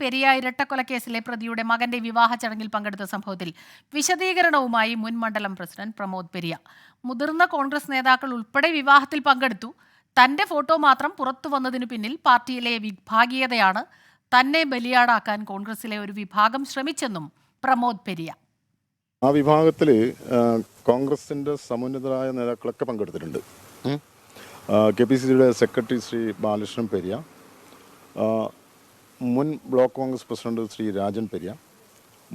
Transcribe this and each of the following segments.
പെരിയ ഇരട്ടക്കൊലക്കേസിലെ പ്രതിയുടെ മകന്റെ വിവാഹ ചടങ്ങിൽ പങ്കെടുത്ത സംഭവത്തിൽ വിശദീകരണവുമായി മുൻ മണ്ഡലം പ്രസിഡന്റ് പ്രമോദ് പെരിയ മുതിർന്ന കോൺഗ്രസ് നേതാക്കൾ ഉൾപ്പെടെ വിവാഹത്തിൽ പങ്കെടുത്തു. തന്റെ ഫോട്ടോ മാത്രം പുറത്തു വന്നതിനു പിന്നിൽ പാർട്ടിയിലെ വിഭാഗീയതയാണ് തന്നെ ബലിയാടാക്കാൻ കോൺഗ്രസിലെ ഒരു വിഭാഗം ശ്രമിച്ചെന്നും പ്രമോദ് പെരിയ ആ വിഭാഗത്തിൽ കോൺഗ്രസിന്റെ സമുന്നതരായ നേതാക്കളൊക്കെ പങ്കെടുത്തിട്ടുണ്ട്. കെ പി സി സിയുടെ സെക്രട്ടറി ശ്രീ ബാലകൃഷ്ണൻ പെരിയ മുൻ block Congress president Shri Rajan Periya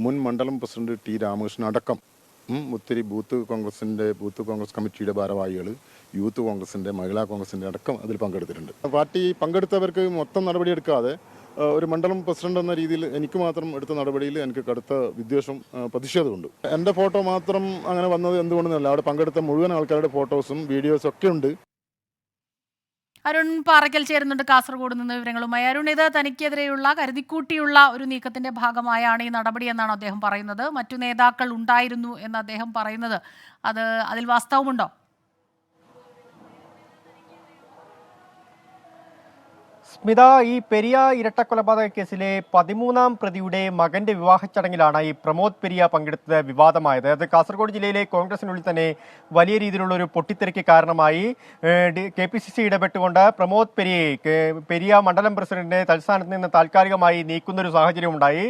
മുൻ മണ്ഡലം പ്രസിഡന്റ് ടി രാമകൃഷ്ണൻ അടക്കം ഒത്തിരി ബൂത്ത് കോൺഗ്രസിന്റെ ബൂത്ത് കോൺഗ്രസ് കമ്മിറ്റിയുടെ ഭാരവാഹികൾ യൂത്ത് കോൺഗ്രസിന്റെ മഹിളാ കോൺഗ്രസിന്റെ അടക്കം അതിൽ പങ്കെടുത്തിട്ടുണ്ട്. പാർട്ടി പങ്കെടുത്തവർക്ക് മൊത്തം നടപടിയെടുക്കാതെ ഒരു മണ്ഡലം പ്രസിഡന്റ് എന്ന രീതിയിൽ എനിക്ക് മാത്രം എടുത്ത നടപടിയിൽ എനിക്ക് കടുത്ത വിദ്വേഷം പ്രതിഷേധമുണ്ട്. എന്റെ ഫോട്ടോ മാത്രം അങ്ങനെ വന്നത് എന്തുകൊണ്ടെന്നല്ല അവിടെ പങ്കെടുത്ത മുഴുവൻ ആൾക്കാരുടെ ഫോട്ടോസും വീഡിയോസും ഒക്കെ ഉണ്ട്. അരുൺ പാറയ്ക്കൽ ചേരുന്നുണ്ട് കാസർഗോഡ് നിന്ന് വിവരങ്ങളുമായി. അരുൺ ഇത് തനിക്കെതിരെയുള്ള കരുതിക്കൂട്ടിയുള്ള ഒരു നീക്കത്തിന്റെ ഭാഗമായാണ് ഈ നടപടി എന്നാണ് അദ്ദേഹം പറയുന്നത്. മറ്റു നേതാക്കൾ ഉണ്ടായിരുന്നു എന്ന് അദ്ദേഹം പറയുന്നത്. അത് അതിൽ വാസ്തവമുണ്ടോ? സ്മിത ഈ പെരിയ ഇരട്ടക്കൊലപാതക കേസിലെ പതിമൂന്നാം പ്രതിയുടെ മകന്റെ വിവാഹ ചടങ്ങിലാണ് ഈ പ്രമോദ് പെരിയ പങ്കെടുത്തത് വിവാദമായത്. അത് കാസർഗോഡ് ജില്ലയിലെ കോൺഗ്രസിനുള്ളിൽ തന്നെ വലിയ രീതിയിലുള്ള ഒരു പൊട്ടിത്തെറിക്ക് കാരണമായി. കെ പി സി സി ഇടപെട്ടുകൊണ്ട് പ്രമോദ് പെരിയെ പെരിയ മണ്ഡലം പ്രസിഡന്റിനെ തൽസ്ഥാനത്ത് നിന്ന് താൽക്കാലികമായി നീക്കുന്ന ഒരു സാഹചര്യം ഉണ്ടായി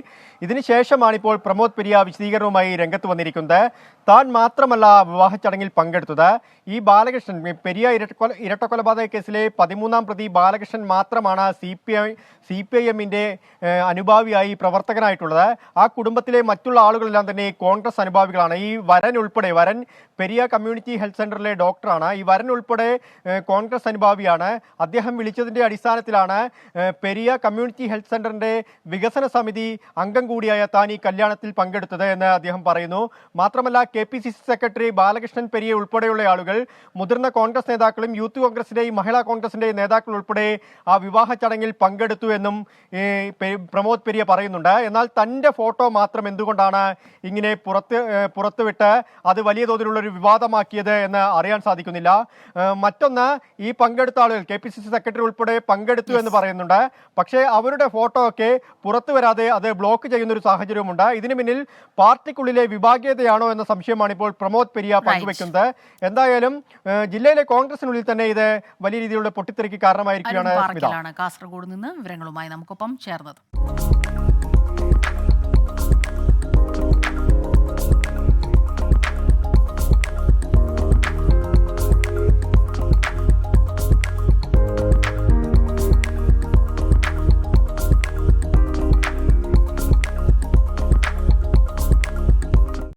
ഇതിനുശേഷമാണ് ഇപ്പോൾ പ്രമോദ് പെരിയ വിശദീകരണവുമായി രംഗത്ത് വന്നിരിക്കുന്നത്. താൻ മാത്രമല്ല വിവാഹ ചടങ്ങിൽ പങ്കെടുത്തത്. ഈ ബാലകൃഷ്ണൻ പെരിയ ഇരട്ടക്കൊല ഇരട്ടക്കൊലപാതക കേസിലെ പതിമൂന്നാം പ്രതി ബാലകൃഷ്ണൻ മാത്രമാണ് C P I C P I എമ്മിന്റെ അനുഭാവിയായി പ്രവർത്തകനായിട്ടുള്ളത്. ആ കുടുംബത്തിലെ മറ്റുള്ള ആളുകളെല്ലാം തന്നെ കോൺഗ്രസ് അനുഭാവികളാണ്. ഈ വരൻ ഉൾപ്പെടെ വരൻ പെരിയ കമ്മ്യൂണിറ്റി ഹെൽത്ത് സെന്ററിലെ ഡോക്ടറാണ്. ഈ വരൻ ഉൾപ്പെടെ കോൺഗ്രസ് അനുഭാവിയാണ്. അദ്ദേഹം വിളിച്ചതിന്റെ അടിസ്ഥാനത്തിലാണ് പെരിയ കമ്മ്യൂണിറ്റി ഹെൽത്ത് സെന്ററിന്റെ വികസന സമിതി അംഗം കൂടിയായ താൻ ഈ കല്യാണത്തിൽ പങ്കെടുത്തത് എന്ന് അദ്ദേഹം പറയുന്നു. മാത്രമല്ല K P C C secretary Balakrishnan Periya ഉൾപ്പെടെയുള്ള ആളുകൾ മുതിർന്ന കോൺഗ്രസ് നേതാക്കളും യൂത്ത് കോൺഗ്രസിന്റെയും മഹിളാ കോൺഗ്രസിന്റെയും നേതാക്കൾ ഉൾപ്പെടെ ആ വിവാഹ ചടങ്ങിൽ പങ്കെടുത്തു എന്നും പ്രമോദ് പെരിയ പറയുന്നുണ്ട്. എന്നാൽ തന്റെ ഫോട്ടോ മാത്രം എന്തുകൊണ്ടാണ് ഇങ്ങനെ പുറത്ത് പുറത്തുവിട്ട് അത് വലിയ തോതിലുള്ള ഒരു വിവാദമാക്കിയത് എന്ന് അറിയാൻ സാധിക്കുന്നില്ല. മറ്റൊന്ന് ഈ പങ്കെടുത്ത ആളുകൾ K P C C secretary ഉൾപ്പെടെ പങ്കെടുത്തു എന്ന് പറയുന്നുണ്ട്. പക്ഷേ അവരുടെ ഫോട്ടോ ഒക്കെ പുറത്തു വരാതെ അത് ബ്ലോക്ക് ചെയ്യുന്ന ഒരു സാഹചര്യമുണ്ട് ഇതിന് പിന്നിൽ പാർട്ടിക്കുള്ളിലെ വിഭാഗീയതയാണോ എന്ന സംശയമാണ് ഇപ്പോൾ പ്രമോദ് പെരിയ പങ്കുവെക്കുന്നത്. എന്തായാലും ജില്ലയിലെ കോൺഗ്രസിനുള്ളിൽ തന്നെ ഇത് വലിയ രീതിയിലുള്ള പൊട്ടിത്തെറിക്ക് കാരണമായിരിക്കുകയാണ് സ്മിത കാസർഗോഡ് നിന്ന് വിവരങ്ങളുമായി നമുക്കൊപ്പം ചേർന്നത്.